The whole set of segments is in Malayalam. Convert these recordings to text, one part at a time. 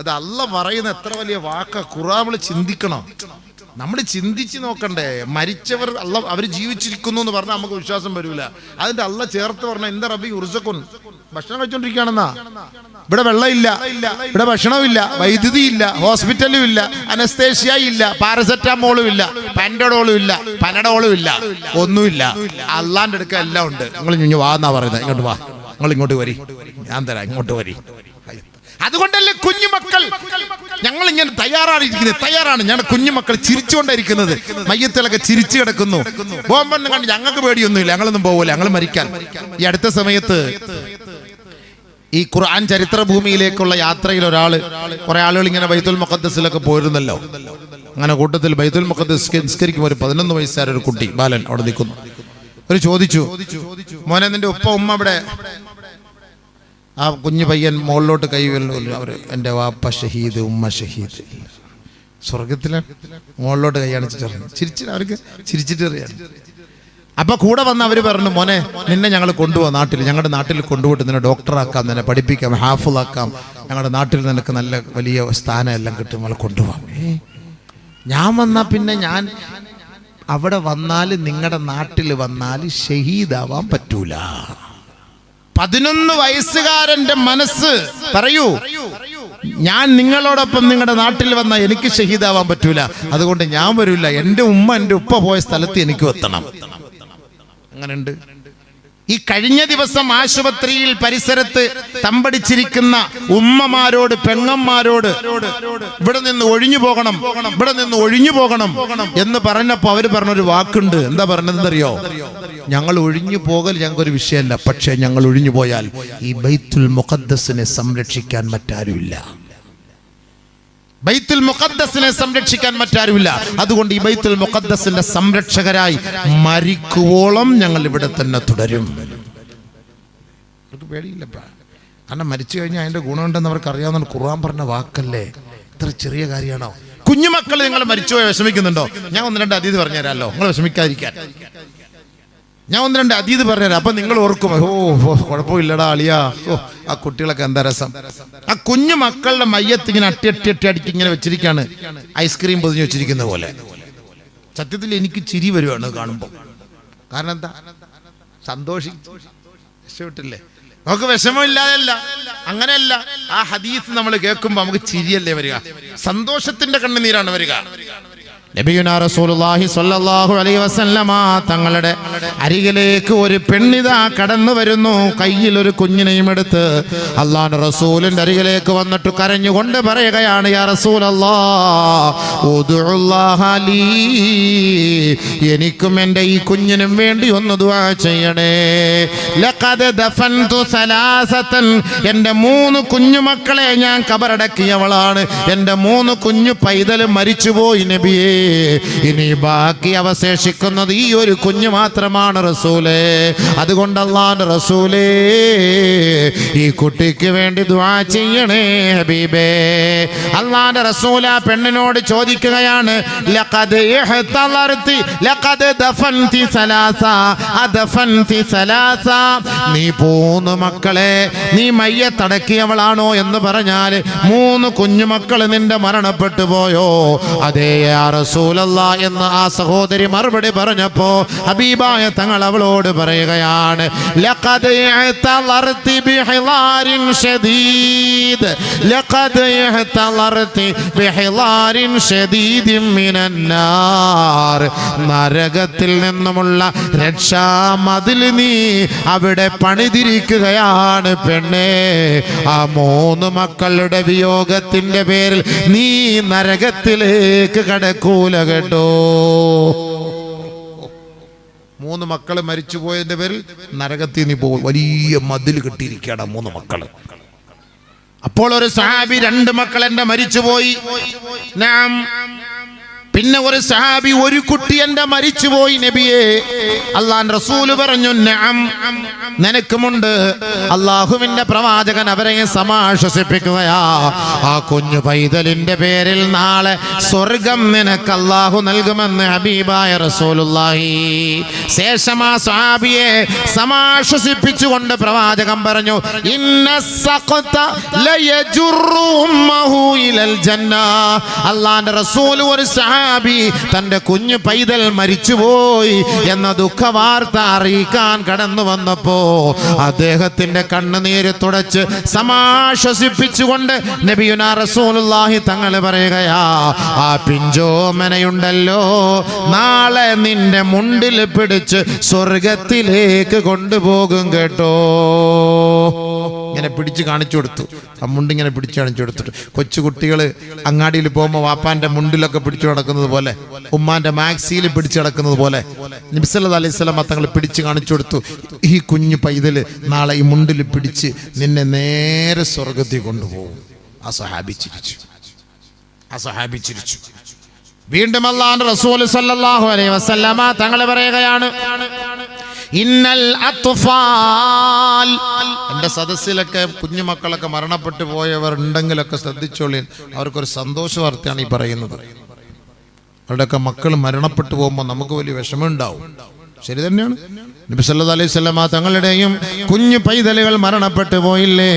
അത് അല്ല പറയുന്ന എത്ര വലിയ വാക്ക. നമ്മൾ ചിന്തിക്കണം. നമ്മൾ ചിന്തിച്ച് നോക്കണ്ടേ. മരിച്ചവർ അല്ല അവർ ജീവിച്ചിരിക്കുന്നു എന്ന് പറഞ്ഞാൽ നമുക്ക് വിശ്വാസം വരില്ല അതിന്റെ അല്ല ചേർത്ത് പറഞ്ഞാൽ എന്താ റബി ഉറുസക്കുൻ ഭക്ഷണം കഴിച്ചോണ്ടിരിക്കുകയാണെന്നാ. ഇവിടെ വെള്ളമില്ല. ഇവിടെ ഭക്ഷണമില്ല വൈദ്യുതി ഇല്ല ഹോസ്പിറ്റലും ഇല്ല അനസ്തേഷ്യ ഇല്ല പാരസെറ്റാമോളും ഇല്ല പാൻഡോളും ഇല്ല പനഡോളും ഇല്ല ഒന്നുമില്ല. അല്ലാണ്ട് അടുക്ക എല്ലാം ഉണ്ട്. നിങ്ങൾ വാ എന്നാ പറയുന്നത്. ഇങ്ങോട്ട് വാ. നിങ്ങൾ ഇങ്ങോട്ട് വരി. ഞാൻ തരാം. ഇങ്ങോട്ട് വരി. അതുകൊണ്ടല്ലേ കുഞ്ഞുമക്കൾ ഞങ്ങൾ ഇങ്ങനെ തയ്യാറായിരിക്കുന്നത്? തയ്യാറാണ്. ഞങ്ങളുടെ കുഞ്ഞുമക്കൾ ചിരിച്ചുകൊണ്ടിരിക്കുന്നത് മയ്യത്തിലൊക്കെ ചിരിച്ചു കിടക്കുന്നു. ബോംബെന്ന് കണ്ട് ഞങ്ങൾക്ക് പേടിയൊന്നുമില്ല. ഞങ്ങളൊന്നും പോവില്ല ഞങ്ങൾ മരിക്കാൻ. ഈ അടുത്ത സമയത്ത് ഈ ഖുർആൻ ചരിത്ര ഭൂമിയിലേക്കുള്ള യാത്രയിൽ ഒരാൾ കുറെ ആളുകൾ ഇങ്ങനെ ബൈത്തുൽ മുഖദ്സിലൊക്കെ പോയിരുന്നല്ലോ. അങ്ങനെ കൂട്ടത്തിൽ ബൈത്തുൽ മുഖദ്സ് നിസ്കരിക്കും ഒരു പതിനൊന്ന് വയസ്സുകാരൊരു കുട്ടി ബാലൻ അവിടെ നിൽക്കുന്നു. ഒരു ചോദിച്ചു മോനെ നിന്റെ ഉപ്പ ഉമ്മ അവിടെ ആ കുഞ്ഞു പയ്യൻ മുകളിലോട്ട് കൈ വീഴുന്നു അവർ എന്റെ വാപ്പ ഷഹീദ് ഉമ്മ ഷഹീദ്. സ്വർഗത്തിലെ മുകളിലോട്ട് കൈ അണിച്ചിട്ട് പറഞ്ഞു ചിരിച്ചിട്ട് അവർക്ക് ചിരിച്ചിട്ട് അറിയാം അപ്പൊ കൂടെ വന്ന് അവർ പറഞ്ഞു മോനെ നിന്നെ ഞങ്ങൾ കൊണ്ടുപോകാം നാട്ടിൽ ഞങ്ങളുടെ നാട്ടിൽ കൊണ്ടുപോയിട്ട് നിന്നെ ഡോക്ടറാക്കാം നിന്നെ പഠിപ്പിക്കാം ഹാഫിളാക്കാം. ഞങ്ങളുടെ നാട്ടിൽ നിനക്ക് നല്ല വലിയ സ്ഥാനം എല്ലാം കിട്ടും നമ്മൾ കൊണ്ടുപോകാം ഞാൻ വന്നാ പിന്നെ ഞാൻ അവിടെ വന്നാൽ നിങ്ങളുടെ നാട്ടിൽ വന്നാൽ ഷഹീദാവാൻ പറ്റൂല. പതിനൊന്ന് വയസ്സുകാരന്റെ മനസ്സ് പറയൂ. ഞാൻ നിങ്ങളോടൊപ്പം നിങ്ങളുടെ നാട്ടിൽ വന്ന എനിക്ക് ഷഹീദാവാൻ പറ്റൂല. അതുകൊണ്ട് ഞാൻ വരില്ല എന്റെ ഉമ്മ എന്റെ ഉപ്പ പോയ സ്ഥലത്ത് എനിക്ക് എത്തണം. അങ്ങനെയുണ്ട്? ഈ കഴിഞ്ഞ ദിവസം ആശുപത്രിയിൽ പരിസരത്ത് തമ്പടിച്ചിരിക്കുന്ന ഉമ്മമാരോട് പെങ്ങന്മാരോട് ഇവിടെ നിന്ന് ഒഴിഞ്ഞു പോകണം ഇവിടെ നിന്ന് ഒഴിഞ്ഞു പോകണം എന്ന് പറഞ്ഞപ്പോ അവർ പറഞ്ഞൊരു വാക്കുണ്ട്. എന്താ പറഞ്ഞതെന്നറിയോ? ഞങ്ങൾ ഒഴിഞ്ഞു പോകൽ ഞങ്ങൾക്കൊരു വിഷയമല്ല പക്ഷേ ഞങ്ങൾ ഒഴിഞ്ഞു പോയാൽ ഈ ബൈത്തുൽ മുഖദ്ദസിനെ സംരക്ഷിക്കാൻ മറ്റാരുമില്ല. ബൈത്തുൽ മുഖദ്ദസിനെ സംരക്ഷിക്കാൻ മറ്റാരുമില്ല. അതുകൊണ്ട് ഈ ബൈത്തുൽ മുഖദ്ദസിന്റെ സംരക്ഷകരായി മരിക്കുവോളം ഞങ്ങൾ ഇവിടെ തന്നെ തുടരും. പേടിയില്ല കാരണം മരിച്ചു കഴിഞ്ഞാൽ അതിന്റെ ഗുണമുണ്ടെന്ന് അവർക്ക് അറിയാവുന്ന ഖുർആൻ പറഞ്ഞ വാക്കല്ലേ? ഇത്ര ചെറിയ കാര്യമാണോ? കുഞ്ഞുമക്കൾ നിങ്ങൾ മരിച്ചുപോയി വിഷമിക്കുന്നുണ്ടോ? ഞാൻ ഒന്ന് രണ്ട് അതീത് പറഞ്ഞുതരാമല്ലോ. നിങ്ങൾ വിഷമിക്കാതിരിക്കാൻ. ഞാൻ ഒന്ന് രണ്ട് അതീത് പറഞ്ഞുതരാം. അപ്പൊ നിങ്ങൾ ഓർക്കും ഓ ഓ, കുഴപ്പമില്ലടാ അളിയാ. ആ കുട്ടികളൊക്കെ എന്താ രസം? ആ കുഞ്ഞു മക്കളുടെ മയ്യത്ത് ഇങ്ങനെ അട്ടി അട്ടി അട്ടി അടിക്ക് ഇങ്ങനെ വെച്ചിരിക്കാണ്. ഐസ്ക്രീം പൊതിഞ്ഞ് വെച്ചിരിക്കുന്ന പോലെ. സത്യത്തിൽ എനിക്ക് ചിരി വരുവാണ് കാണുമ്പോൾ കാരണം എന്താ? സന്തോഷി രക്ഷപ്പെട്ടില്ലേ? നമുക്ക് വിഷമമില്ലാതല്ല അങ്ങനെയല്ല. ആ ഹദീസ് നമ്മൾ കേൾക്കുമ്പോൾ നമുക്ക് ചിരിയല്ലേ വരിക? സന്തോഷത്തിന്റെ കണ്ണുനീരാണ് വരിക. സ്വല്ലല്ലാഹു അലൈഹി വസല്ലമ തങ്ങളുടെ അരികിലേക്ക് ഒരു പെണ്ണിതാ കടന്നു വരുന്നു. കയ്യിൽ ഒരു കുഞ്ഞിനെയും എടുത്ത് അള്ളാഹു റസൂലിന്റെ അരികിലേക്ക് വന്നിട്ട് കരഞ്ഞുകൊണ്ട് പറയുകയാണ് യാ എനിക്കും എന്റെ ഈ കുഞ്ഞിനും വേണ്ടി ഒന്ന് ദുആ ചെയ്യണേ. സലാസതൻ എന്റെ മൂന്ന് കുഞ്ഞുമക്കളെ ഞാൻ കബറടക്കിയവളാണ്. എന്റെ മൂന്ന് കുഞ്ഞു പൈതൽ മരിച്ചുപോയി നബിയേ. ഇനി ബാക്കി അവശേഷിക്കുന്നത് ഈ ഒരു കുഞ്ഞു മാത്രമാണ് റസൂലേ. അതുകൊണ്ട് അള്ളാന്റെ റസൂലേ ഈ കുട്ടിക്ക് വേണ്ടി ദ്വാ ചെയ്യണേ ഹബീബേ. അള്ളാന്റെ റസൂൽ ആ പെണ്ണിനോട് ചോദിക്കുകയാണ് നീ മൂന്ന് മക്കളെ നീ മയ്യത്തടക്കിയവളാണോ എന്ന് പറഞ്ഞാൽ മൂന്ന് കുഞ്ഞുമക്കൾ നിന്റെ മരണപ്പെട്ടു പോയോ? അതേ യാ റസൂലല്ലാ എന്ന് ആ സഹോദരി മറുപടി പറഞ്ഞപ്പോ ഹബീബായ തങ്ങൾ അവളോട് പറയുകയാണ് നരകത്തിൽ നിന്നുമുള്ള രക്ഷാമതിൽ നീ അവിടെ പണിതിരിക്കുകയാണ് പെണ്ണേ ആ മൂന്ന് മക്കളുടെ വിയോഗത്തിന്റെ പേരിൽ നീ നരകത്തിലേക്ക് കടക്കൂല കേട്ടോ. മൂന്ന് മക്കൾ മരിച്ചുപോയതിന്റെ പേരിൽ നരകത്തിൽ നിന്ന് പോകും വലിയ മതിൽ കെട്ടിയിരിക്കുകയാണ് മൂന്ന് മക്കൾ. അപ്പോൾ ഒരു സഹാബി രണ്ട് മക്കൾ എന്റെ മരിച്ചുപോയി. നാം പിന്നെ ഒരു സഹാബി ഒരു കുട്ടി എന്റെ മരിച്ചുപോയി നബിയെ. അള്ളാൻ റസൂൽ പറഞ്ഞു നിനക്കുമുണ്ട്. അള്ളാഹുവിന്റെ പ്രവാചകൻ അവരെ സമാശ്വസിപ്പിക്കുകയാ. ആ കുഞ്ഞു പൈതലിന്റെ പേരിൽ നാളെ സ്വർഗം നിനക്ക് അള്ളാഹു നൽകുമെന്ന് ഹബീബായ റസൂലുള്ളാഹി. ശേഷം ആ സഹാബിയെ സമാശ്വസിപ്പിച്ചുകൊണ്ട് പ്രവാചകൻ പറഞ്ഞു ഇന്ന അള്ളാന്റെ റസൂൽ ഒരു സഹാബി തന്റെ കുഞ്ഞു പൈതൽ മരിച്ചുപോയി എന്ന ദുഃഖ വാർത്ത അറിയിക്കാൻ കടന്നു വന്നപ്പോ അദ്ദേഹത്തിന്റെ കണ്ണുനീര് തുടച്ച് സമാശ്വസിപ്പിച്ചുകൊണ്ട് നബിയുന റസൂലുള്ളാഹി തങ്ങൾ പറയുകയാ ആ പിഞ്ചോമനയുണ്ടല്ലോ നാളെ നിന്റെ മുണ്ടിൽ പിടിച്ച് സ്വർഗത്തിലേക്ക് കൊണ്ടുപോകും കേട്ടോ. ഇങ്ങനെ പിടിച്ച് കാണിച്ചു കൊടുത്തു. ആ മുണ്ടിങ്ങനെ പിടിച്ച് കാണിച്ചു കൊടുത്തിട്ട് കൊച്ചു കുട്ടികൾ അങ്ങാടിയിൽ പോകുമ്പോൾ വാപ്പാന്റെ മുണ്ടിലൊക്കെ പിടിച്ചു നടക്കുന്നത് പോലെ ഉമ്മാന്റെ മാക്സിയിൽ പിടിച്ചു നടക്കുന്നത് പോലെ നിബ്സല്ലാ അലൈഹി സ്വലാം പിടിച്ച് കാണിച്ചു കൊടുത്തു. ഈ കുഞ്ഞു പൈതൽ നാളെ ഈ മുണ്ടിൽ പിടിച്ച് നിന്നെ നേരെ സ്വർഗത്തിൽ കൊണ്ടുപോകും. ആ സഹാബി ചിരിച്ചു. ആ സഹാബി ചിരിച്ചു. വീണ്ടും അള്ളാഹ് റസൂൽ സല്ലല്ലാഹു അലൈഹി വസല്ലമ തങ്ങൾ പറയുകയാണ് ഇന്നൽ അത്ഫാൽ. എന്റെ സദസ്സിലൊക്കെ കുഞ്ഞുമക്കളൊക്കെ മരണപ്പെട്ടു പോയവർ ഉണ്ടെങ്കിലൊക്കെ ശ്രദ്ധിച്ചോളി. അവർക്കൊരു സന്തോഷ വാർത്തയാണ് ഈ പറയുന്നത്. അവരുടെയൊക്കെ മക്കൾ മരണപ്പെട്ടു പോകുമ്പോൾ നമുക്ക് വലിയ വിഷമമുണ്ടാവും. ശരി തന്നെയാണ്. നബി സല്ലല്ലാഹു അലൈഹി വസല്ലമ തങ്ങളുടെയും കുഞ്ഞു പൈതലുകൾ മരണപ്പെട്ടു പോയില്ലേ?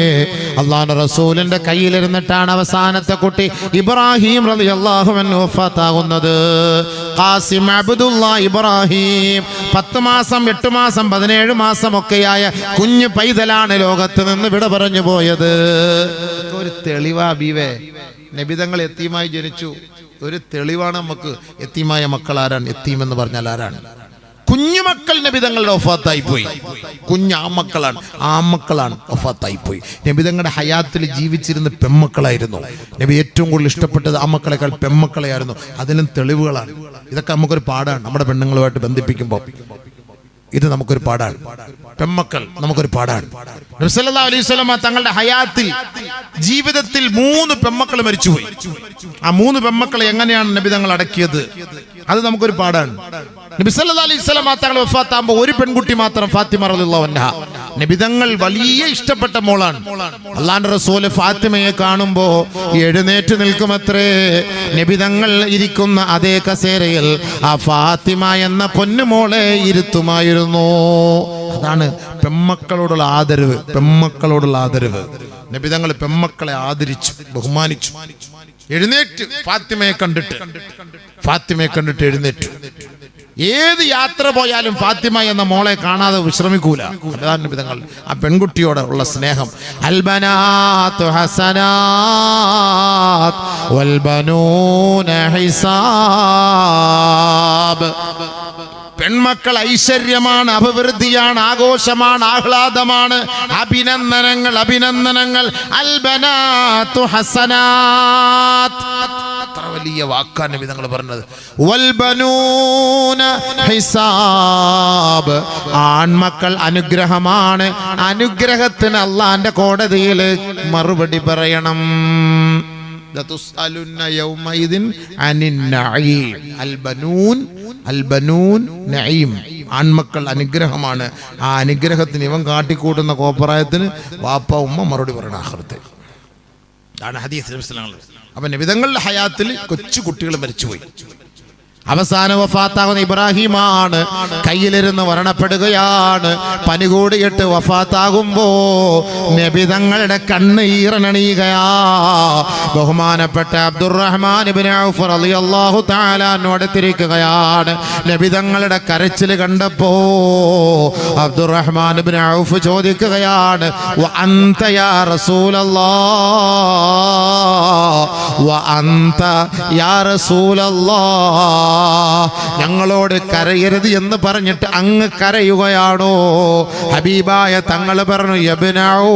അള്ളാഹുന്റെ റസൂലിന്റെ കയ്യിലിരുന്നിട്ടാണ് അവസാനത്തെ കുട്ടി ഇബ്രാഹിം റളിയല്ലാഹു അൻഹു വഫാത്താകുന്നത്. ഖാസിം അബ്ദുള്ള ഇബ്രാഹിം. പത്ത് മാസം എട്ട് മാസം പതിനേഴ് മാസം ഒക്കെയായ കുഞ്ഞു പൈതലാണ് ലോകത്ത് നിന്ന് വിട പറഞ്ഞു പോയത് ഒരു തെളിവാ ബീവേ. നബിതങ്ങൾ എത്തിയുമായി ജനിച്ചു. ഒരു തെളിവാണ് നമുക്ക് എത്തീമായ മക്കൾ ആരാണ്? എത്തീമെന്ന് പറഞ്ഞാൽ ആരാണ്? കുഞ്ഞുമക്കൾ നബിതങ്ങളുടെ ഒഫാത്തായി പോയി. കുഞ്ഞ് ആമക്കളാണ് ആമക്കളാണ് ഒഫാത്തായി പോയി. നബിതങ്ങളുടെ ഹയാത്തിൽ ജീവിച്ചിരുന്ന പെമ്മക്കളായിരുന്നു നബി ഏറ്റവും കൂടുതൽ ഇഷ്ടപ്പെട്ടത് ആമക്കളെക്കാൾ പെമ്മക്കളെയായിരുന്നു അതിലും തെളിവുകളാണ്. ഇതൊക്കെ നമുക്കൊരു പാടാണ് നമ്മുടെ പെണ്ണുങ്ങളുമായിട്ട് ബന്ധിപ്പിക്കുമ്പോൾ. ഇത് നമുക്കൊരു പാടാണ്. പെമ്മക്കൾ നമുക്കൊരു പാടാണ്. അലൈഹി തങ്ങളുടെ ഹയാത്തിൽ ജീവിതത്തിൽ മൂന്ന് പെമ്മക്കൾ മരിച്ചുപോയി. ആ മൂന്ന് പെമ്മക്കളെ എങ്ങനെയാണ് നബി തങ്ങൾ അടക്കിയത്? അത് നമുക്കൊരു പാടാണ്. നബിസല്ലാ തങ്ങൾ വഫാത്താകുമ്പോൾ ഒരു പെൺകുട്ടി മാത്രം ഫാത്തിമ റളിയല്ലാഹു അൻഹ. നബിതങ്ങൾ വലിയ ഇഷ്ടപ്പെട്ട മോളാണ്. അള്ളാന്റെ റസൂൽ ഫാത്തിമയെ കാണുമ്പോ എഴുന്നേറ്റ് നിൽക്കുമത്രേ. നിബിതങ്ങൾ ഇരിക്കുന്ന അതേ കസേരയിൽ ആ ഫാത്തിമ എന്ന പൊന്നുമോളെ ഇരുത്തുമായിരുന്നു. അതാണ് പെമ്മക്കളോടുള്ള ആദരവ് പെമ്മക്കളോടുള്ള ആദരവ്. നബിതങ്ങൾ പെമ്മക്കളെ ആദരിച്ചു ബഹുമാനിച്ചു. എഴുന്നേറ്റ് ഫാത്തിമയെ കണ്ടിട്ട്. ഫാത്തിമയെ കണ്ടിട്ട് എഴുന്നേറ്റ്. ഏത് യാത്ര പോയാലും ഫാത്തിമ എന്ന മോളെ കാണാതെ വിശ്രമിക്കൂല. വിധങ്ങൾ ആ പെൺകുട്ടിയോട് ഉള്ള സ്നേഹം. അൽബനാത്തു ഹസനാത് ഹിസാബ്. പെൺമക്കൾ ഐശ്വര്യമാണ് അഭിവൃദ്ധിയാണ് ആഘോഷമാണ് ആഹ്ലാദമാണ്. അഭിനന്ദനങ്ങൾ അഭിനന്ദനങ്ങൾ. അൽബനാത്തു ഹസനാത്. അത്ര വലിയ വാക്കാണ് വിധങ്ങൾ പറഞ്ഞത്. വൽബനൂന ഹിസാബ്. ആൺമക്കൾ അനുഗ്രഹമാണ്. അനുഗ്രഹത്തിന് അള്ളാന്റെ കോടതിയിൽ മറുപടി പറയണം. ആൺമക്കൾ അനുഗ്രഹമാണ്. ആ അനുഗ്രഹത്തിന് ഇവൻ കാട്ടിക്കൂട്ടുന്ന കോപ്പറായത്തിന് വാപ്പ ഉമ്മ മറുപടി പറയണ ആഹൃത്തെ ഹദീസ് അപ്പൊ നിബിതങ്ങളുടെ ഹയാത്തിൽ കൊച്ചു കുട്ടികൾ മരിച്ചുപോയി. അവസാന വഫാത്താകുന്ന ഇബ്രാഹിമാണ്. കയ്യിലിരുന്ന് മരണപ്പെടുകയാണ്. പനി കൂടിയിട്ട് വഫാത്താകുമ്പോ നബിതങ്ങളുടെ കണ്ണ് ഈറനണിയുകയാ ബഹുമാനപ്പെട്ട അബ്ദുറഹ്മാൻ തആല അടുത്തിരിക്കുകയാണ്. നബിതങ്ങളുടെ കരച്ചിൽ കണ്ടപ്പോ അബ്ദുറഹ്മാൻ ഔഫ് ചോദിക്കുകയാണ് വ അന്ത യാ റസൂലല്ലാഹ് ഞങ്ങളോട് കരയരുത് എന്ന് പറഞ്ഞിട്ട് അങ്ങ് കരയുകയാണോ? ഹബീബായ തങ്ങൾ പറഞ്ഞു യബിനാവോ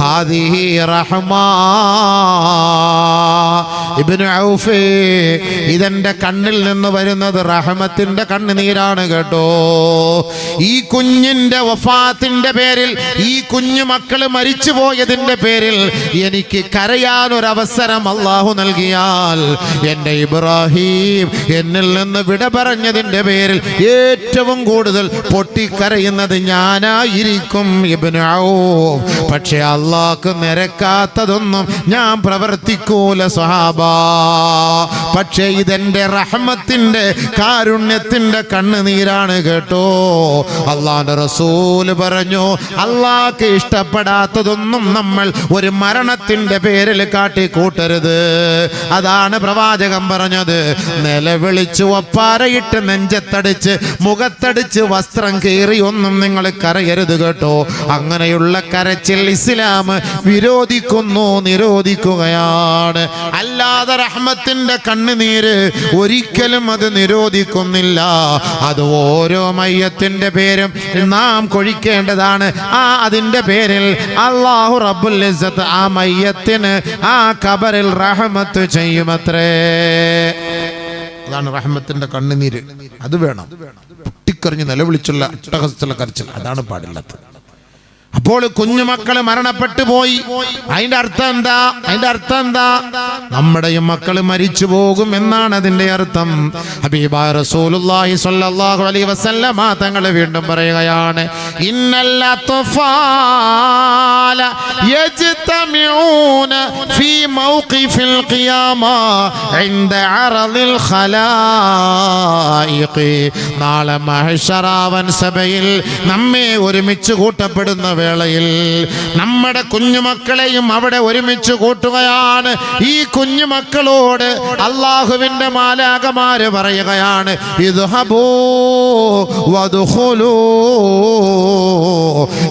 ഹാദിഹി റഹ്മാ. ഇബ്നു ഔഫേ ഇതെന്റെ കണ്ണിൽ നിന്ന് വരുന്നത് റഹമത്തിന്റെ കണ്ണുനീരാണ് കേട്ടോ. ഈ കുഞ്ഞിന്റെ വഫാത്തിന്റെ പേരിൽ ഈ കുഞ്ഞു മക്കൾ മരിച്ചു പോയതിന്റെ പേരിൽ എനിക്ക് കരയാൻ ഒരു അവസരം അള്ളാഹു നൽകിയാൽ എന്റെ ഇബ്രാഹിം എന്നിൽ നിന്ന് വിട പറഞ്ഞതിന്റെ പേരിൽ ഏറ്റവും കൂടുതൽ പൊട്ടിക്കരയുന്നത് ഞാനായിരിക്കും ഇബിന് ഔഫ്. പക്ഷെ അള്ളാഹ്ക്ക് നിരക്കാത്തതൊന്നും ഞാൻ പ്രവർത്തിക്കൂല സ്വഹാബ പക്ഷേ ഇതെന്റെ റഹ്മത്തിന്റെ കാരുണ്യത്തിന്റെ കണ്ണുനീരാണ് കേട്ടോ. അള്ളാന്റെ റസൂൽ പറഞ്ഞു അള്ളാഹ്ക്ക് ഇഷ്ടപ്പെടാത്തതൊന്നും നമ്മൾ ഒരു മരണത്തിന്റെ പേരിൽ കാട്ടിക്കൂട്ടരുത് അതാണ് പ്രവാചകം പറഞ്ഞത്. നിലവിളിച്ച് ഒപ്പാരയിട്ട് നെഞ്ചത്തടിച്ച് മുഖത്തടിച്ച് വസ്ത്രം കീറി ഒന്നും നിങ്ങൾ കരയരുത് കേട്ടോ. അങ്ങനെയുള്ള കരച്ചിൽ ഇസ്ലാം വിരോധിക്കുന്നു നിരോധിക്കുകയാണ്. അല്ലാതെ റഹ്മത്തിന്റെ കണ്ണുനീര് ഒരിക്കലും അത് നിരോധിക്കുന്നില്ല. അത് ഓരോ മയ്യത്തിന്റെ പേരും നാം കൊഴിക്കേണ്ടതാണ്. ആ അതിന്റെ പേരിൽ അള്ളാഹു റബ്ബുൽ ഇസ്സത്ത് ആ മയ്യത്തിന് ആ കബറിൽ റഹ്മത്ത് ചെയ്യുമത്രേ. അതാണ് റഹ്മത്തിന്റെ കണ്ണുനീര്. അത് വേണം. പൊട്ടിക്കറിഞ്ഞ് നിലവിളിച്ചുള്ള അട്ടഹസ്തുള്ള കരച്ചിൽ. അതാണ് പാടില്ലാത്തത്. അപ്പോൾ കുഞ്ഞുമക്കൾ മരണപ്പെട്ടു പോയി. അതിന്റെ അർത്ഥം എന്താ? അതിന്റെ അർത്ഥം എന്താ? നമ്മുടെയും മക്കൾ മരിച്ചു പോകും എന്നാണ് അതിന്റെ അർത്ഥം. ഹബീബ റസൂലുള്ളാഹി സ്വല്ലല്ലാഹു അലൈഹി വസല്ലമ തങ്ങൾ വീണ്ടും പറയുകയാണ് ഇന്നൽ അത്ഫാല യജ്തമിഊന ഫീ മൗഖിഫിൽ ഖിയാമ ഇൻദ അർദിൽ ഖലായിഖ് നാളെ മഹ്ശറാവൻ സഭയിൽ നമ്മെ ഒരുമിച്ച് കൂട്ടപ്പെടുന്ന വേളയിൽ നമ്മുടെ കുഞ്ഞുമക്കളെയും അവിടെ ഒരുമിച്ച് കൂട്ടുകയാണ്. ഈ കുഞ്ഞുമക്കളോട് അള്ളാഹുവിന്റെ മാലാകമാര് പറയുകയാണ് ഇത് വദ്ഖുലൂ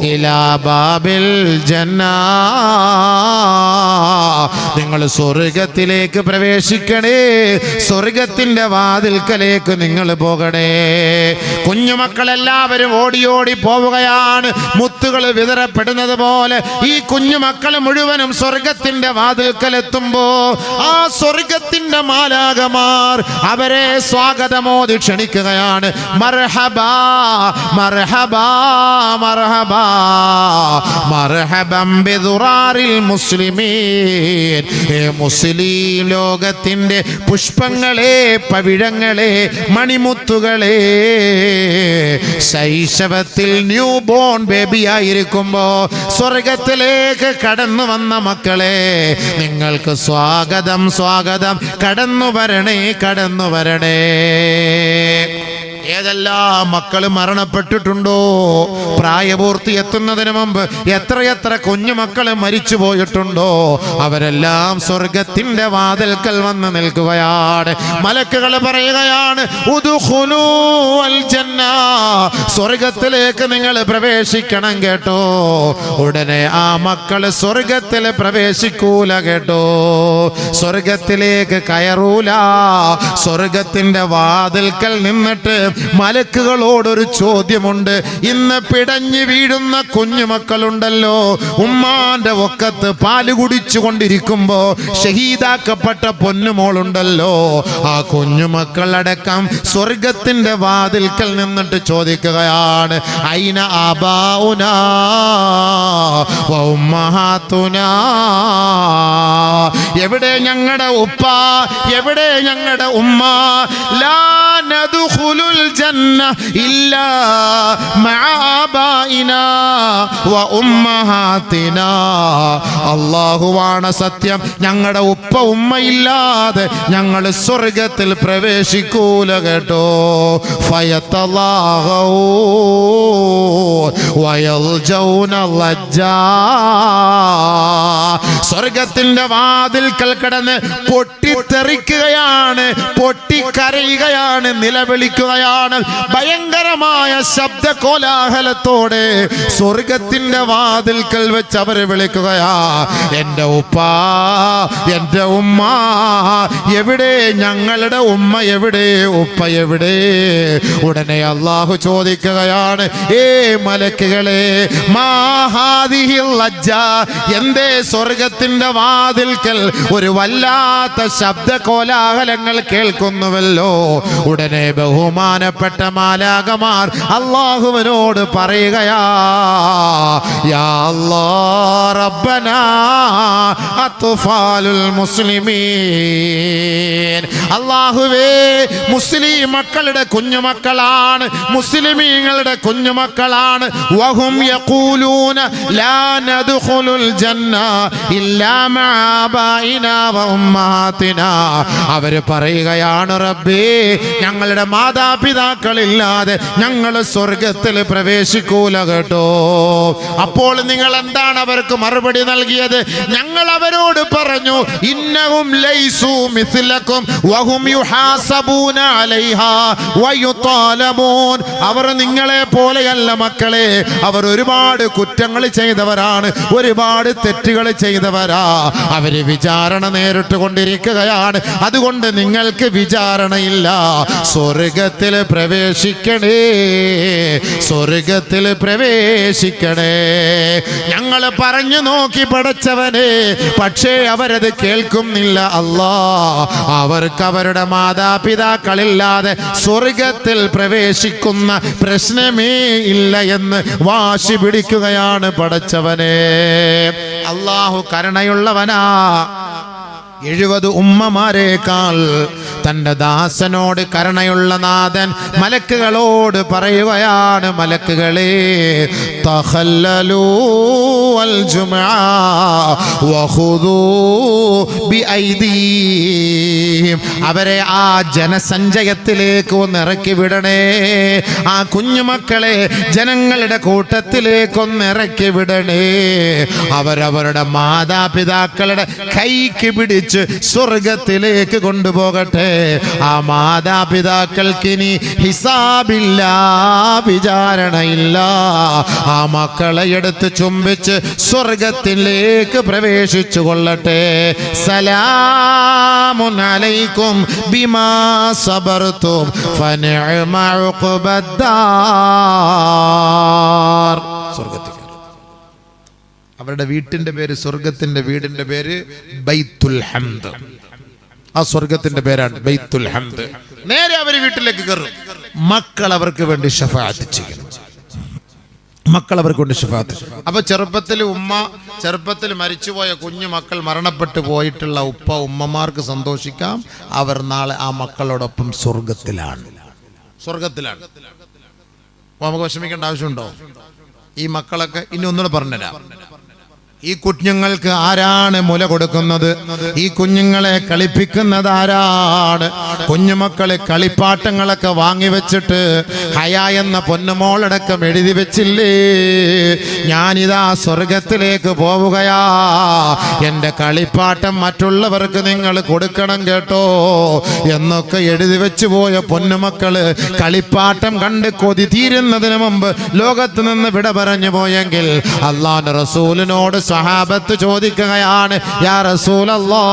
ഇലാ ബാബിൽ ജന്നാ. നിങ്ങൾ സ്വർഗത്തിലേക്ക് പ്രവേശിക്കണേ സ്വർഗത്തിന്റെ വാതിൽക്കലേക്ക് നിങ്ങൾ പോകണേ. കുഞ്ഞുമക്കളെല്ലാവരും ഓടി ഓടി പോവുകയാണ്. മുത്തുകൾ വിതറപ്പെടുന്നത് പോലെ ഈ കുഞ്ഞു കുഞ്ഞുമക്കൾ മുഴുവനും സ്വർഗത്തിന്റെ വാതിൽക്കലെത്തുമ്പോ ആ സ്വർഗത്തിന്റെ മാലാകമാർ അവരെ സ്വാഗതമോദി ക്ഷണിക്കുകയാണ്. ബിദുറാറിൽ മുസ്ലിമീൻ. ലോകത്തിന്റെ പുഷ്പങ്ങളെ പവിഴങ്ങളെ മണിമുത്തുകളെ. ശൈശവത്തിൽ ന്യൂ ബോൺ ബേബി ആയിരിക്കുമ്പോ സ്വർഗത്തിലേക്ക് കടന്നു വന്ന മക്കളെ നിങ്ങൾക്ക് സ്വാഗതം സ്വാഗതം. കടന്നു വരണേ കടന്നു വരണേ. ഏതെല്ലാം മക്കൾ മരണപ്പെട്ടിട്ടുണ്ടോ? പ്രായപൂർത്തി എത്തുന്നതിന് മുമ്പ് എത്രയെത്ര കുഞ്ഞു മക്കൾ മരിച്ചു പോയിട്ടുണ്ടോ? അവരെല്ലാം സ്വർഗത്തിന്റെ വാതിൽക്കൽ വന്ന് നിൽക്കുകയാണ്. മലക്കുകൾ പറയുകയാണ്. സ്വർഗത്തിലേക്ക് നിങ്ങൾ പ്രവേശിക്കണം കേട്ടോ. ഉടനെ ആ മക്കൾ സ്വർഗത്തിൽ പ്രവേശിക്കൂല കേട്ടോ. സ്വർഗത്തിലേക്ക് കയറൂല. സ്വർഗത്തിന്റെ വാതിൽക്കൽ നിന്നിട്ട് മലക്കുകളോടൊരു ചോദ്യമുണ്ട്. ഇന്ന് പിടഞ്ഞു വീഴുന്ന കുഞ്ഞുമക്കളുണ്ടല്ലോ. ഉമ്മാന്റെ ഒക്കത്ത് പാൽ കുടിച്ചു കൊണ്ടിരിക്കുമ്പോ ഷഹീദാക്കപ്പെട്ട പൊന്നുമോളുണ്ടല്ലോ. ആ കുഞ്ഞുമക്കളടക്കം സ്വർഗത്തിന്റെ വാതിൽക്കൽ നിന്നിട്ട് ചോദിക്കുകയാണ് അയിന ആബാഉനാ എവിടെ ഞങ്ങളുടെ ഉപ്പ? എവിടെ ഞങ്ങളുടെ ഉമ്മ? ലാ നദുഖുലുൽ الجنة إلا مع آبائنا وأمهاتنا അള്ളാഹുവാണ് സത്യം ഞങ്ങളുടെ ഉപ്പ ഉമ്മ ഇല്ലാതെ ഞങ്ങൾ സ്വർഗത്തിൽ പ്രവേശിക്കൂല കേട്ടോ ഫയത്തല്ലാഹൂ വയൽജൗന ലജ്ജാ സ്വർഗത്തിന്റെ വാതിൽക്കൽ കിടന്ന് പൊട്ടിത്തെറിക്കുകയാണ് പൊട്ടിക്കരയുകയാണ് നിലവിളിക്കുകയാണ് ഭയങ്കരമായ ശബ്ദ കോലാഹലത്തോടെ സ്വർഗത്തിന്റെ വാതിൽക്കൽ വെച്ച് അവരെ വിളിക്കുകയാ. എന്റെ ഉപ്പ എന്റെ ഉമ്മ എവിടെ? ഞങ്ങളുടെ ഉമ്മ എവിടെ? ഉപ്പ എവിടെ? ഉടനെ അള്ളാഹു ചോദിക്കുകയാണ് ഏ മലക്കുകളെ മാഹാദിഹിൽ എന്തേ സ്വർഗത്തിന്റെ വാതിൽക്കൽ ഒരു വല്ലാത്ത ശബ്ദ കോലാഹലങ്ങൾ കേൾക്കുന്നുവല്ലോ? ഉടനെ ഉടനെ ബഹുമാനപ്പെട്ട മാലാകമാർ അള്ളാഹുവിനോട് പറയുകയാ യാ മുസ്ലിമീൻ. മുസ്ലിം മക്കളുടെ കുഞ്ഞുമക്കളാണ് മുസ്ലിമീങ്ങളുടെ കുഞ്ഞുമക്കളാണ് വഹും യഖൂലൂന ലാ നദ്ഖുലുൽ ജന്ന വ അവർ പറയുകയാണ് റബ്ബേ ഞങ്ങളുടെ മാതാപിതാക്കളില്ലാതെ ഞങ്ങൾ സ്വർഗത്തിൽ പ്രവേശിക്കൂല കേട്ടോ. അപ്പോൾ നിങ്ങൾ എന്താണ് അവർക്ക് മറുപടി നൽകിയത്? ഞങ്ങൾ അവരോട് പറഞ്ഞു ഇന്നഹും ലൈസു മിസിലക്കും വഹും യുഹാസബൂന അലൈഹാ അവർ നിങ്ങളെ പോലെയല്ല മക്കളെ. അവർ ഒരുപാട് കുറ്റങ്ങൾ ചെയ്തവരാണ് ഒരുപാട് തെറ്റുകൾ ചെയ്തവരാ. അവർ വിചാരണ നേരിട്ട് കൊണ്ടിരിക്കുകയാണ് അതുകൊണ്ട് നിങ്ങൾക്ക് വിചാരണയില്ല. സ്വർഗത്തിൽ പ്രവേശിക്കണേ. സ്വർഗത്തിൽ പ്രവേശിക്കണേ. ഞങ്ങൾ പറഞ്ഞു നോക്കി പടച്ചവനെ പക്ഷേ അവരത് കേൾക്കുന്നില്ല. അല്ലാ അവർക്ക് അവരുടെ മാതാപിതാക്കളില്ലാതെ സ്വർഗത്തിൽ പ്രവേശിക്കുന്ന പ്രശ്നമേ ഇല്ല എന്ന് വാശി പിടിക്കുകയാണ് പടച്ചവനെ അള്ളാഹു കരുണയുള്ളവനാ. എഴുപത് ഉമ്മമാരേക്കാൾ തന്റെ ദാസനോട് കരുണയുള്ള നാഥൻ മലക്കുകളോട് പറയുകയാണ് മലക്കുകളെ അവരെ ആ ജനസഞ്ചയത്തിലേക്ക് ഒന്ന് ഇറക്കി വിടണേ. ആ കുഞ്ഞുമക്കളെ ജനങ്ങളുടെ കൂട്ടത്തിലേക്ക് ഒന്ന് ഇറക്കി വിടണേ. അവരവരുടെ മാതാപിതാക്കളുടെ കൈക്ക് പിടിച്ച് സ്വർഗത്തിലേക്ക് കൊണ്ടുപോകട്ടെ. ആ മാതാപിതാക്കൾക്കിനി ഹിസാബില്ല വിചാരണയില്ല. ആ മക്കളെ എടുത്ത് ചുംബിച്ച് സ്വർഗത്തിലേക്ക് പ്രവേശിച്ചു കൊള്ളട്ടെ. സലാമുൻ അലൈക്കും ബിമാ സബർത്തും സ്വർഗത്തിൽ അവരുടെ വീട്ടിന്റെ പേര് സ്വർഗത്തിന്റെ വീടിന്റെ പേര് ബൈത്തുൽ ഹംദ്. ആ സ്വർഗത്തിന്റെ പേരാണ് ബൈത്തുൽ ഹംദ്. നേരെ അവർ വീട്ടിലേക്ക് കയറും. മക്കൾ അവർക്ക് വേണ്ടി ഷഫാത്ത് ചെയ്യണം. മക്കൾ അവർക്ക് കൊണ്ട് ഷഫാത്ത് അപ്പൊ ചെറുപ്പത്തിൽ ഉമ്മ ചെറുപ്പത്തിൽ മരിച്ചുപോയ കുഞ്ഞു മക്കൾ മരണപ്പെട്ടു പോയിട്ടുള്ള ഉപ്പ ഉമ്മമാർക്ക് സന്തോഷിക്കാം. അവർ നാളെ ആ മക്കളോടൊപ്പം സ്വർഗത്തിലാണ് സ്വർഗത്തിലാണ് നമുക്ക് വിഷമിക്കേണ്ട ആവശ്യമുണ്ടോ? ഈ മക്കളൊക്കെ ഇനി ഒന്നുകൂടെ പറഞ്ഞുതരാം. ഈ കുഞ്ഞുങ്ങൾക്ക് ആരാണ് മുല കൊടുക്കുന്നത്? ഈ കുഞ്ഞുങ്ങളെ കളിപ്പിക്കുന്നത് ആരാണ്? കുഞ്ഞുമക്കളെ കളിപ്പാട്ടങ്ങളൊക്കെ വാങ്ങിവെച്ചിട്ട് ഹയ എന്ന പൊന്നുമോളടക്കം എഴുതി വെച്ചില്ലേ? ഞാനിതാ സ്വർഗത്തിലേക്ക് പോവുകയാ. എന്റെ കളിപ്പാട്ടം മറ്റുള്ളവർക്ക് നിങ്ങൾ കൊടുക്കണം കേട്ടോ. എന്നൊക്കെ എഴുതി വെച്ചു പോയ പൊന്നുമക്കൾ കളിപ്പാട്ടം കണ്ട് കൊതി തീരുന്നതിന് മുമ്പ് ലോകത്ത് നിന്ന് വിട പറഞ്ഞു പോയെങ്കിൽ അള്ളാന്റെ റസൂലിനോട് സഹാബത്ത് ചോദിക്കുകയാണ് യാ റസൂലല്ലാ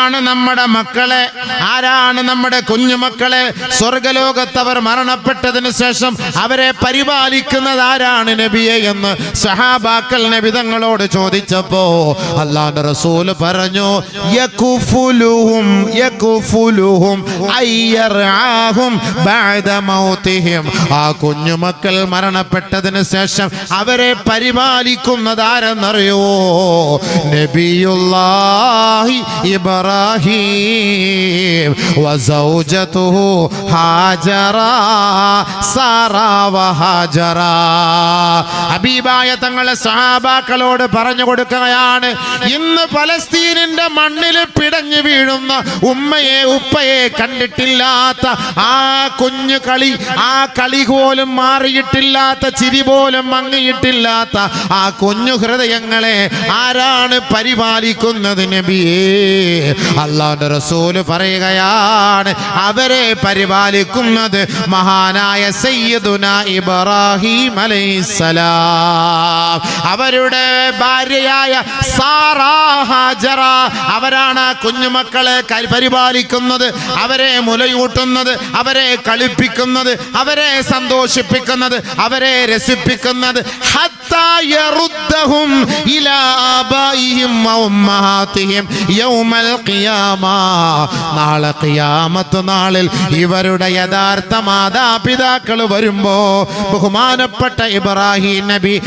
ആരാണ് നമ്മുടെ മക്കളെ? ആരാണ് നമ്മുടെ കുഞ്ഞുമക്കളെ? സ്വർഗലോകത്തവർ മരണപ്പെട്ടതിന് ശേഷം അവരെ പരിപാലിക്കുന്നത് ആരാണ് നബിയെ എന്ന് സഹാബാക്കൾ നബിതങ്ങളോട് ചോദിച്ചപ്പോ അള്ളാന്റെ റസൂൽ പറഞ്ഞു ബഅദ മൗതിഹിം ആ കുഞ്ഞുമക്കൾ മരണപ്പെട്ടതിന് ശേഷം അവരെ പരിപാലിക്കുന്നത് ആരെന്നറിയോ? നബിയുള്ളാഹി വസൗജതുഹു ഹാജറ സാറ വഹാജറ ഹബീബായ തങ്ങളെ സഹാബാക്കളോട് പറഞ്ഞു കൊടുക്കുകയാണ് ഇന്ന് പലസ്തീനിന്റെ മണ്ണിൽ പിടഞ്ഞു വീഴുന്ന ഉമ്മയെ ഉപ്പയെ കണ്ടിട്ടില്ലാത്ത ആ കുഞ്ഞു കളി ആ കളി പോലും മാറിയിട്ടില്ലാത്ത ചിരി പോലും മങ്ങിയിട്ടില്ലാത്ത ആ കുഞ്ഞു ഹൃദയങ്ങളെ ആരാണ് പരിപാലിക്കുന്നത് നബിയേ? അള്ളാഹുന്റെ റസൂൽ പറയുകയാണ് അവരെ പരിപാലിക്കുന്നത് മഹാനായ സയ്യദുന ഇബ്രാഹിം അലൈസലാം അവരുടെ ഭാര്യയായ സാറാ ഹാജറ അവരാണ് കുഞ്ഞുമക്കളെ പരിപാലിക്കുന്നത് അവരെ മുലയൂട്ടുന്നത് അവരെ കളിപ്പിക്കുന്നത് അവരെ സന്തോഷിപ്പിക്കുന്നത് അവരെ രസിപ്പിക്കുന്നത്. ഹത്താ ഇലാബായിഹിം ഇലാ വഉമ്മഹാത്തിഹിം യൗമൽ ഖിയാമ നാളെ ഖിയാമത്ത് നാളിൽ ഇവരുടെ യഥാർത്ഥ മാതാപിതാക്കൾ വരുമ്പോ ബഹുമാനപ്പെട്ട ഇബ്രാഹിം നബി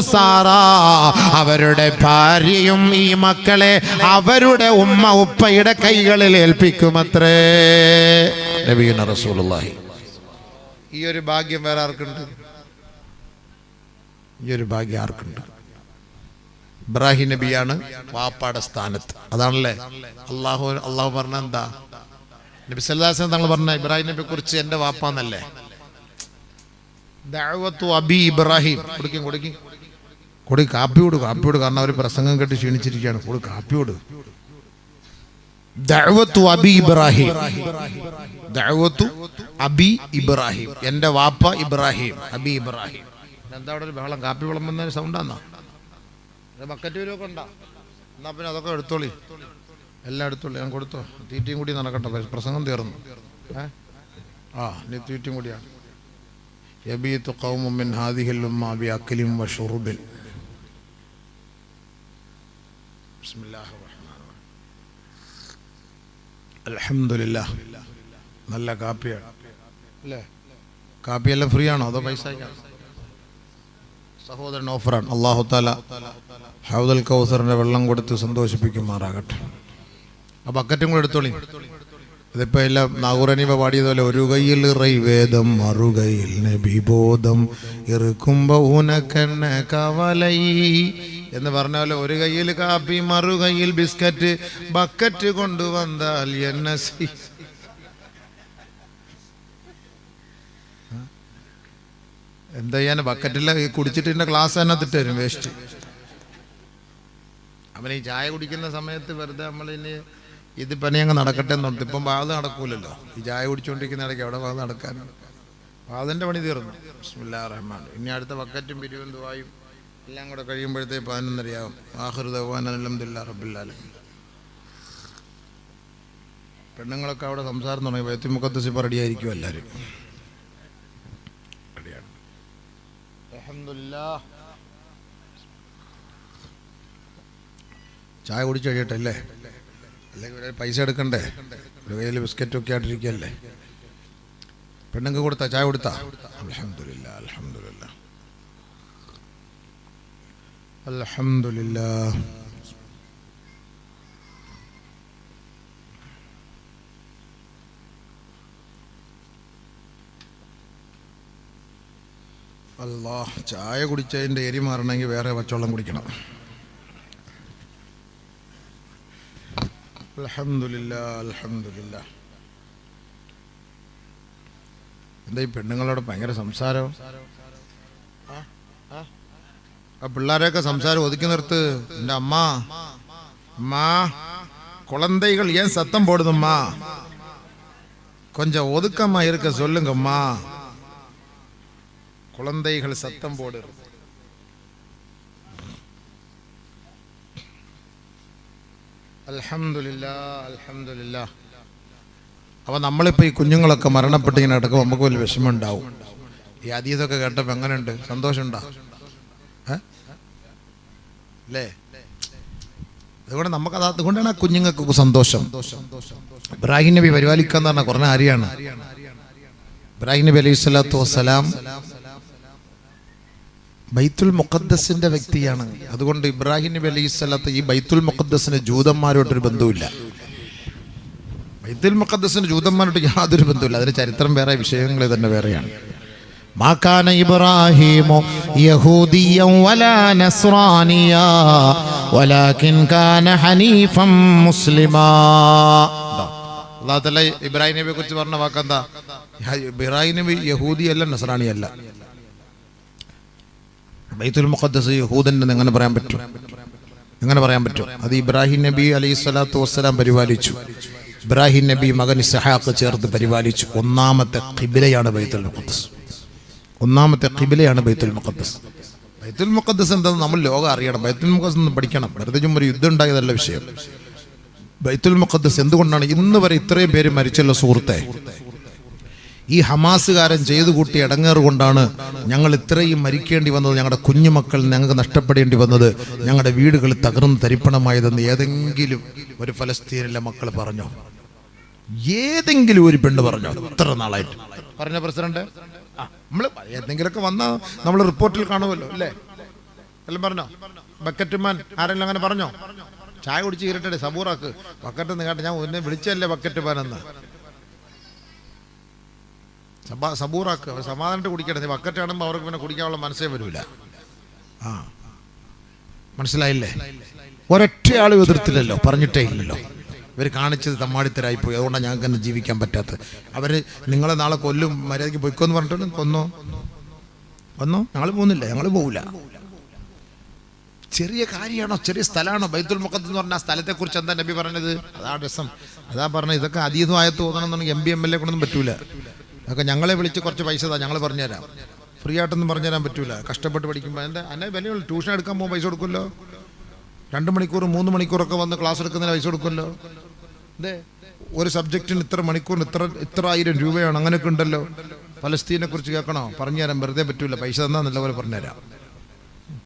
സാറ അവരുടെ ഭാര്യയും ഈ മക്കളെ അവരുടെ ഉമ്മ ഉപ്പയുടെ കൈകളിൽ ഏൽപ്പിക്കുമത്രേ. നബീന റസൂലുള്ളാഹി. ഈ ഒരു ഭാഗ്യം വേറെ ആർക്കുണ്ട്? ഈ ഒരു ഭാഗ്യം ആർക്കുണ്ട്? ഇബ്രാഹിം നബിയാണ് വാപ്പാടെ സ്ഥാനത്ത്. അതാണല്ലേ? അള്ളാഹു അള്ളാഹു പറഞ്ഞ എന്താ? നബി സല്ലാസ് തങ്ങൾ പറഞ്ഞ ഇബ്രാഹിം നബിയെ കുറിച്ച് എന്റെ വാപ്പാന്നല്ലേ? ദഅവത്തു അബി ഇബ്രാഹിം. കൊടുക്കും കൊടുക്കും. കൊടു കാപ്പി കൊടു കാപ്പി കൊടു കാരണം അവർ പ്രസംഗം കേട്ട് ക്ഷീണിച്ചിരിക്കുകയാണ്. കൊടു കാപ്പി കൊടു ദഅവത്തു അബി ഇബ്രാഹിം. ദഅവത്തു അബി ഇബ്രാഹിം. എന്റെ വാപ്പ ഇബ്രാഹിം. അബി ഇബ്രാഹിം. എന്താ അവിടെ ഒരു ബഹളം? കാപ്പി വിളമ്പുന്ന സൗണ്ടാന്നോ ബക്കറ്റ് വരൊക്കെ ഉണ്ടാ? എന്നാ പിന്നെ അതൊക്കെ എടുത്തോളി. എല്ലാം എടുത്തോളി. ഞാൻ കൊടുത്തോ. തീറ്റയും കൂടി നടക്കട്ടെ. പ്രസംഗം തീർന്നു. ഏ? ആ ഇനി തീറ്റയും കൂടിയാണ് യബീത്ത് ഖൗമും മിൻ ഹാദിഹിൽ ഉമ്മ ബി അക്ലിം വ ഷുറുബിൻ. ബിസ്മില്ലാഹിർ റഹ്മാനിർ റഹീം. അൽഹംദുലില്ലാ നല്ല കാപ്പിയാണ് അല്ലേ? കാപ്പിയെല്ലാം ഫ്രീ ആണോ? അതോ പൈസ? സഹോദരൻ ഓഫറാണ്. അള്ളാഹു താല ഹൗദൽ കൗസറിന്റെ വെള്ളം കൊടുത്ത് സന്തോഷിപ്പിക്കുമാറാകട്ടെ. ആ ബക്കറ്റും കൂടെ എടുത്തോളി. അതിപ്പോൾ എല്ലാം നാഗൂറനീവ പാടിയതുപോലെ ഒരു കയ്യിൽ ഇറൈ വേദം മറുകയിൽ നബിബോധം ഇറുക്കുമ്പോ ഊനക്കെണ്ണ കവലൈ എന്ന് പറഞ്ഞ പോലെ ഒരു കയ്യിൽ കാപ്പി മറു കയ്യിൽ ബിസ്ക്കറ്റ്. ബക്കറ്റ് കൊണ്ടുവന്നാൽ എന്നെ എന്താ ചെയ്യാൻ? ബക്കറ്റില്ല ഈ കുടിച്ചിട്ട് എന്റെ ഗ്ലാസ് തന്നെ തിട്ട് തരും വേസ്റ്റ് അവൻ ഈ ചായ കുടിക്കുന്ന സമയത്ത് വെറുതെ നമ്മൾ ഇനി ഇത് പനി അങ്ങ് നടക്കട്ടെ എന്ന് ഓർത്ത് ഇപ്പം വാത് നടക്കൂലല്ലോ. ഈ ചായ കുടിച്ചുകൊണ്ടിരിക്കുന്ന ഇടയ്ക്ക് എവിടെ വാത് നടക്കാനാണ് വാതിന്റെ പണി തീർന്നു. ബിസ്മില്ലാ റഹ്മാൻ. ഇനി അടുത്ത ബക്കറ്റും പിരിവന്തുവായും എല്ലാം കൂടെ കഴിയുമ്പോഴത്തേക്ക് പതിനൊന്നരയാവും. ആഹൃദവാൻ അലഹമില്ല റബ്ബില്ലാലും പെണ്ണുങ്ങളൊക്കെ അവിടെ സംസാരം തുടങ്ങി. വയത്തിമുഖത്ത് സിപ്പ റെഡിയായിരിക്കും എല്ലാവരും. അൽഹംദുലില്ലാ ചായ കുടിച്ചു കഴിയട്ടല്ലേ? അല്ലെങ്കിൽ ഒരു പൈസ എടുക്കണ്ടേ? ഒരു കയ്യിൽ ബിസ്ക്കറ്റ് ഒക്കെ ആയിട്ടിരിക്കുകയല്ലേ പെണ്ണുങ്ങൾക്ക് കൊടുത്താ? ചായ കൊടുത്താ? അൽഹംദുലില്ലാ അൽഹംദുലില്ലാ അൽഹംദുലില്ലാ അല്ലാ ചായ കുടിച്ചതിൻ്റെ എരി മാറണമെങ്കിൽ വേറെ പച്ചവെള്ളം കുടിക്കണം അൽഹംദുലില്ലാ അൽഹംദുലില്ലാ എന്താ ഈ പെണ്ണുങ്ങളോട് ഭയങ്കര സംസാരം ആ? ആ? ആ പിള്ളേരെയൊക്കെ സംസാരം ഒതുക്കി നിർത്ത് എൻ്റെ അമ്മ അമ്മ குழந்தைகள் ஏன் சத்தம் போடுதும்மா கொஞ்சம் ஒதுக்கம்மா இருக்க சொல்லுங்கம்மா குழந்தைகள் சத்தம் போடு അൽഹംദുലില്ലാ അൽഹംദുലില്ലാ അപ്പോൾ നമ്മളിപ്പോൾ ഈ കുഞ്ഞുങ്ങളൊക്കെ മരണപ്പെട്ട് ഇങ്ങനെ കിടക്കുമ്പോൾ നമുക്ക് വലിയ വിഷമം ഉണ്ടാവും ഈ അതീതൊക്കെ കേട്ടപ്പോൾ എങ്ങനെയുണ്ട് സന്തോഷമുണ്ടോ ഏ അല്ലേ അതുകൊണ്ട് നമുക്കത് അതുകൊണ്ടാണ് ആ കുഞ്ഞുങ്ങൾക്ക് സന്തോഷം ഇബ്രാഹിം നബി പരിപാലിക്കുക എന്ന് പറഞ്ഞാൽ കുറഞ്ഞ ആര്യാണ് ഇബ്രാഹിം നബി അലൈഹി സ്വലാത്തു വസ്സലാം ബൈത്തുൽ മുഖദ്ദസിന്റെ വ്യക്തിയാണ്. അതുകൊണ്ട് ഇബ്രാഹിം നബി അലൈഹി സ്വലാത്ത് ഈ ബൈത്തുൽ മുഖദ്ദസിന് ജൂതന്മാരോട്ടൊരു ബന്ധവുമില്ല. ബൈത്തുൽ മുഖദ്ദസിന് ജൂതന്മാരോട്ട് യാതൊരു ബന്ധവുമില്ല. അതിന് ചരിത്രം വേറെ വിഷയങ്ങൾ തന്നെ വേറെയാണ്. മാക്കാന ഇബ്രാഹിമോ യഹൂദിയം വലാ നസ്രാനിയ വലാകിൻ കാന ഹനീഫം മുസ്ലിമാ. അള്ളാഹു ഇബ്രാഹിം നബിയെ കുറിച്ച് പറഞ്ഞ വാക്കെന്താ? ഇബ്രാഹിം നബി യഹൂദിയല്ല നസ്രാണിയല്ല ബൈത്തുൽ മുഖദ്ദസ് യഹൂദൻ എന്ന് എങ്ങനെ പറയാൻ പറ്റും? എങ്ങനെ പറയാൻ പറ്റും? അത് ഇബ്രാഹിം നബി അലൈഹി സ്വലാത്തു വസ്സലാം പരിപാലിച്ചു. ഇബ്രാഹിം നബി മകൻ ഇസഹാക്ക് ചേർത്ത് പരിപാലിച്ചു. ഒന്നാമത്തെ ഖിബിലയാണ് ബൈത്തുൽ മുഖദ്ദസ്. ഒന്നാമത്തെ ഖിബിലയാണ് ബൈത്തുൽ മുഖദ്ദസ്. ബൈത്തുൽ മുഖദ്ദസ് എന്താണെന്ന് നമ്മൾ ലോകം അറിയണം. ബൈത്തുൽ മുഖദ്ദസ് എന്ന് പഠിക്കണം. വെറുതെ ഒരു യുദ്ധം ഉണ്ടായതല്ല വിഷയം. ബൈത്തുൽ മുഖദ്ദസ് എന്തുകൊണ്ടാണ് ഇന്ന് വരെ ഇത്രയും പേര് മരിച്ചല്ലോ സുഹൃത്തെ? ഈ ഹമാസുകാരൻ ചെയ്തു കൂട്ടി ഇടങ്ങേറ് കൊണ്ടാണ് ഞങ്ങൾ ഇത്രയും മരിക്കേണ്ടി വന്നത് ഞങ്ങളുടെ കുഞ്ഞുമക്കൾ ഞങ്ങൾക്ക് നഷ്ടപ്പെടേണ്ടി വന്നത് ഞങ്ങളുടെ വീടുകൾ തകർന്ന് തരിപ്പണമായതെന്ന് ഏതെങ്കിലും ഒരു ഫലസ്തീനിലെ മക്കൾ പറഞ്ഞോ? ഏതെങ്കിലും ഒരു പെണ്ണ് പറഞ്ഞോ? ഇത്ര നാളായിട്ട്? പറഞ്ഞ പ്രസിഡന്റ്? നമ്മൾ എന്തെങ്കിലുമൊക്കെ വന്നാൽ നമ്മൾ റിപ്പോർട്ടിൽ കാണുമല്ലോ അല്ലേ? എല്ലാം പറഞ്ഞോ? ബക്കറ്റുമാൻ ആരെങ്കിലും അങ്ങനെ പറഞ്ഞോ? ചായ കുടിച്ച് ഇരട്ടെ സബൂറാക്ക്. ബക്കറ്റ് എന്ന് കേട്ടെ ഞാൻ എന്നെ വിളിച്ചല്ലേ ബക്കറ്റ് മാൻ സബൂറാക്ക് അവർ സമാധാനമായിട്ട് കുടിക്കട്ടെ. നീ ബക്കറ്റ് അവർക്ക് പിന്നെ കുടിക്കാനുള്ള മനസ്സേ വരില്ല ആ. മനസ്സിലായില്ലേ? ഒരൊറ്റയാളും എതിർത്തില്ലല്ലോ. പറഞ്ഞിട്ടേ ഇല്ലല്ലോ. ഇവർ കാണിച്ചത് തമ്മാടിത്തരായി പോയി അതുകൊണ്ടാണ് ഞങ്ങൾക്ക് തന്നെ ജീവിക്കാൻ പറ്റാത്തത്. അവർ നിങ്ങളെ നാളെ കൊല്ലും മര്യാദയ്ക്ക് പൊയ്ക്കോന്ന് പറഞ്ഞിട്ടുണ്ട് കൊന്നോ? വന്നു ഞങ്ങൾ പോകുന്നില്ല ഞങ്ങൾ പോകില്ല ചെറിയ കാര്യമാണോ? ചെറിയ സ്ഥലമാണോ? ബൈത്തുൽ മുഖത്ത് എന്ന് പറഞ്ഞ ആ സ്ഥലത്തെക്കുറിച്ച് എന്താ നബി പറഞ്ഞത്? അതാ രസം. അതാ പറഞ്ഞത്. ഇതൊക്കെ അതീതമായ തോന്നണം എന്നുണ്ടെങ്കിൽ M P M L A കൊണ്ടൊന്നും പറ്റൂല. അതൊക്കെ ഞങ്ങളെ വിളിച്ച് കുറച്ച് പൈസ താ ഞങ്ങൾ പറഞ്ഞുതരാം. ഫ്രീ ആയിട്ടൊന്നും പറഞ്ഞുതരാൻ പറ്റൂല. കഷ്ടപ്പെട്ട് പഠിക്കുമ്പോൾ എന്താ അതിനെ വിലയുള്ള. ട്യൂഷൻ എടുക്കാൻ പോകുമ്പോൾ പൈസ കൊടുക്കുമല്ലോ? രണ്ട് മണിക്കൂർ മൂന്ന് മണിക്കൂറൊക്കെ വന്ന് ക്ലാസ് എടുക്കുന്നതിന് പൈസ കൊടുക്കുമല്ലോ? അതെ ഒരു സബ്ജക്റ്റിന് ഇത്ര മണിക്കൂറിന് ഇത്ര ഇത്ര ആയിരം രൂപയാണ് അങ്ങനെയൊക്കെ ഉണ്ടല്ലോ. ഫലസ്തീനെ കുറിച്ച് കേൾക്കണോ? പറഞ്ഞുതരാൻ വെറുതെ പറ്റൂല. പൈസ തന്നാൽ നല്ലപോലെ പറഞ്ഞുതരാം.